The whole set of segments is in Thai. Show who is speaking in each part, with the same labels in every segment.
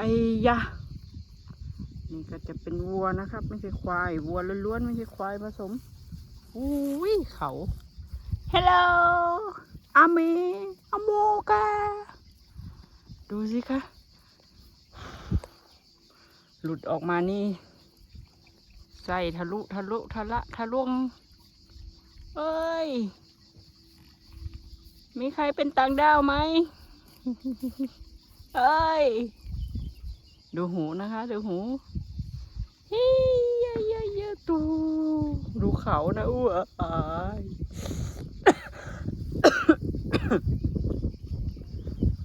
Speaker 1: ไอ้ยะ นี่ก็จะเป็นวัวนะครับ ไม่ใช่ควาย วัวล้วนๆไม่ใช่ควายผสมอุ้ยเขา Hello อาเมอโมกาดูสิคะ หลุดออกมานี่ใส่ทะลุทะลุทะละทะลวงเอ้ย มีใครเป็นต่างดาวไหม เอ้ย ดูหูนะคะดูหูฮิยะยะยะตูดูเขานะอ้วอาย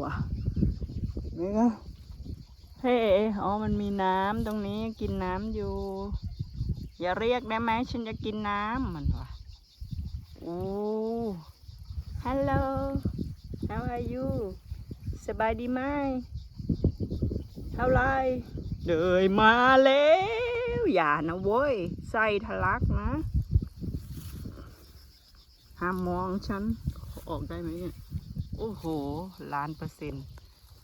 Speaker 1: ว้านี่ก็เฮ้อ๋อมันมีน้ำตรงนี้กินน้ำอยู่ อย่าเรียกได้ไหมฉันจะกินน้ำมันวะโอ้ Hello how are you สบายดีไหม เท่าไรเดยมาแล้ว อย่านะเว้ยใส่ทะลักนะ ห้ามมองฉัน ออกได้ไหมเนี่ย โอ้โห ล้านเปอร์เซ็นต์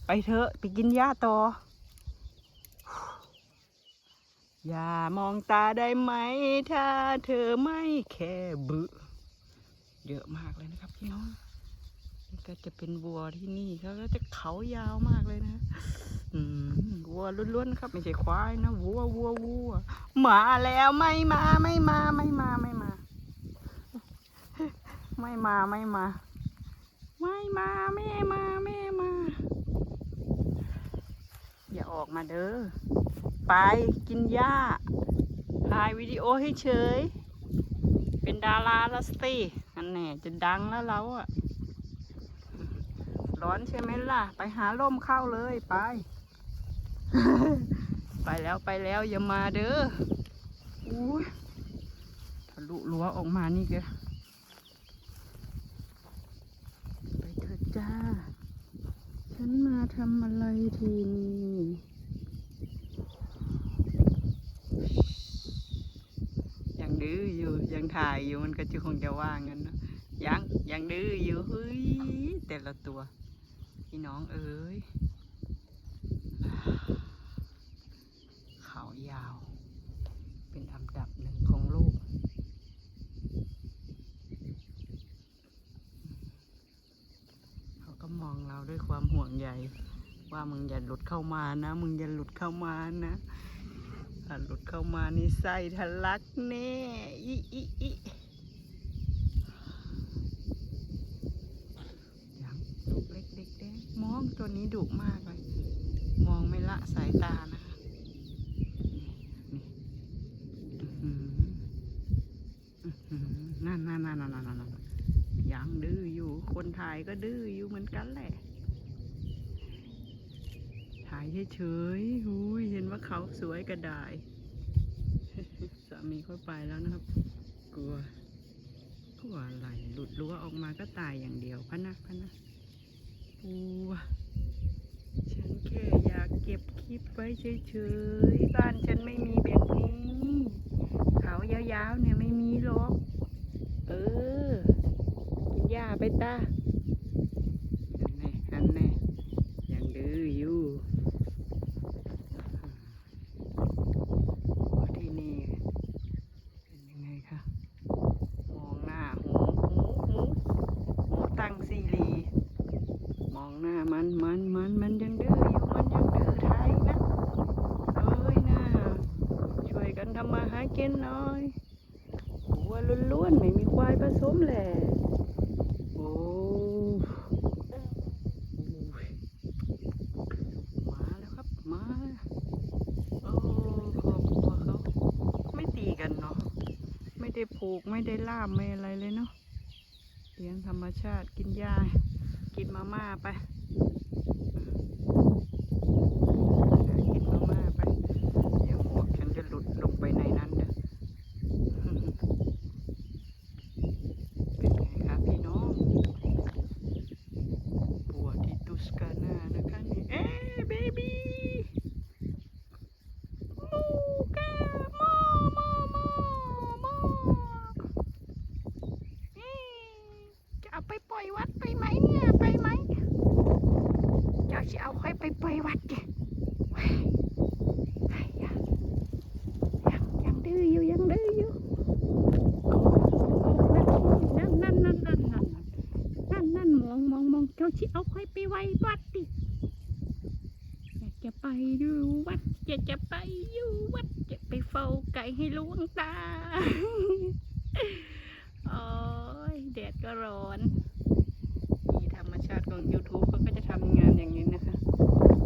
Speaker 1: ไปเถอะ ไปกินหญ้าต่อ อย่ามองตาได้ไหม ถ้าเธอไม่แค่บึเยอะมากเลยนะครับพี่น้อง นี่ก็จะเป็นวัวที่นี่เขาก็จะเขายาวมากเลยนะ วัวล้วนๆครับ ไม่ใช่ควายนะวัววัววัวมาแล้วไม่มาไม่มาไม่มาไม่มา ไม่มาไม่มา ไม่มาแม่มาแม่มา อย่าออกมาเด้อไปกินหญ้าถ่ายวิดีโอให้เฉย เป็นดาราละสติอันแน่จะดังแล้วเราอะร้อนใช่ไหมล่ะ ไปหาร่มเข้าเลยไป ไปแล้วไปแล้วอย่ามาเด้ออุ้ยทะลุรั้วออกมานี่แกไปเถอะจ้า ฉันมาทำอะไรทีนี่ยังดื้ออยู่ยังถ่ายอยู่มันก็จะคงจะว่างกันเนอะยังยังดื้ออยู่เฮ้ยแต่ละตัวพี่น้องเอ้ย เขายาว เป็นอันดับหนึ่งของโลก เขาก็มองเรา ด้วยความห่วงใยว่ามึงอย่าหลุดเข้ามานะ มึงอย่าหลุดเข้ามานะถ้าหลุดเข้ามานี่ไส้ทะลักแน่อีอีอียังลูกเล็กเด็กแดงมองตัวนี้ดุมากเลยมองไม่ละสายตานะนั่นนั่นนั่นนั่นนั่นนั่นยังดื้ออยู่คนถ่ายก็ดื้ออยู่เหมือนกันแหละ ถ่ายเฉยๆหูยเห็นว่าเขาสวยก็ได้สามีเขาไปแล้วนะครับ กลัวกลัวอะไรหลุดรั้วออกมาก็ตายอย่างเดียวพะนะพะนะกลัวฉันแค่อยากเก็บคลิปไว้เฉยๆ บ้านฉันไม่มีแบบนี้ เขายาวๆเนี่ยไม่มีหรอก เออกินหญ้าไปตาอันแน่อันแน่ยังดื้ออยู่ว่าที่นี่เป็นยังไงคะ มองหน้าหูหูหูหูตั้งซีรี มองหน้ามันมันมันมันยังดื้ออยู่มันยังดื้อไทยนะเอ้ยนะช่วย กันทำมาหากินน่อยวัวล้วนๆ ไม่มีควายผสมแหละโอ้โอ้ยมาแล้วครับ มาโอ้ครอบครัวเขาไม่ตีกันเนาะ ไม่ได้ผูกไม่ได้ล่ามไม่อะไรเลยเนาะเลี้ยงธรรมชาติกินหญ้ากินมาม่าไป ไปปล่อยวัดไปไหมเนี่ยไปไหมเจ้าจะเอาค่อยไปปล่อยวัดจ้ยังยังยังดื้ออยู่ยังดื้ออยู่นั่นนั่นนั่นนั่นนั่นนั่นมองมองมองเจ้าชิเอาค่อยไปไหว้วัดดิอยากจะไปดูวัดอยากจะไปอยู่วัดจะไปเฝ้าไก่ให้หลวงตาอ๋อ ก็ร้อนนี่ธรรมชาติของ YouTube เขาก็จะทำงานอย่างนี้นะคะ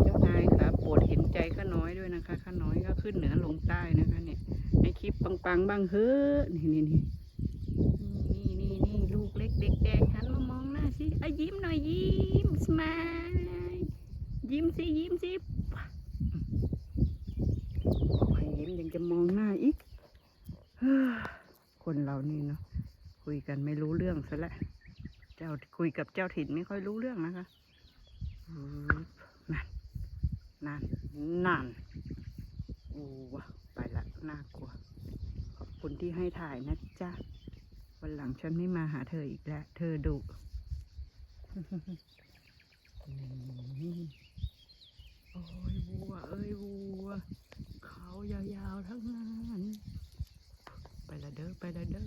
Speaker 1: เจ้านายครับโปรดเห็นใจข้าน้อยด้วยนะคะข้าน้อยก็ขึ้นเหนือลงใต้นะคะเนี่ยในคลิปปังๆ บ้างเฮ้อนี่นี่นี่นี่นี่นี่ลูกเล็กเด็กแดงหันมามองหน้าสิอะยิ้มหน่อยยิ้มสมายยิ้มสิยิ้มสิบอยิ้มยังจะมองหน้าอีกคนเรานี่เนาะ คุยกันไม่รู้เรื่องซะและ้วเจ้าคุยกับเจ้าถิ่นไม่ค่อยรู้เรื่องนะคะนั่นนั่นนั่นโอ้วะไปละน่ากลัว ขอบคุณที่ให้ถ่ายนะจ๊ะ วันหลังฉันไม่มาหาเธออีกแล้ว เธอดุโอ้ยวัว เอ้ยวัว เขายาวๆทั้งนั้น ไปละเด้อ ไปละเด้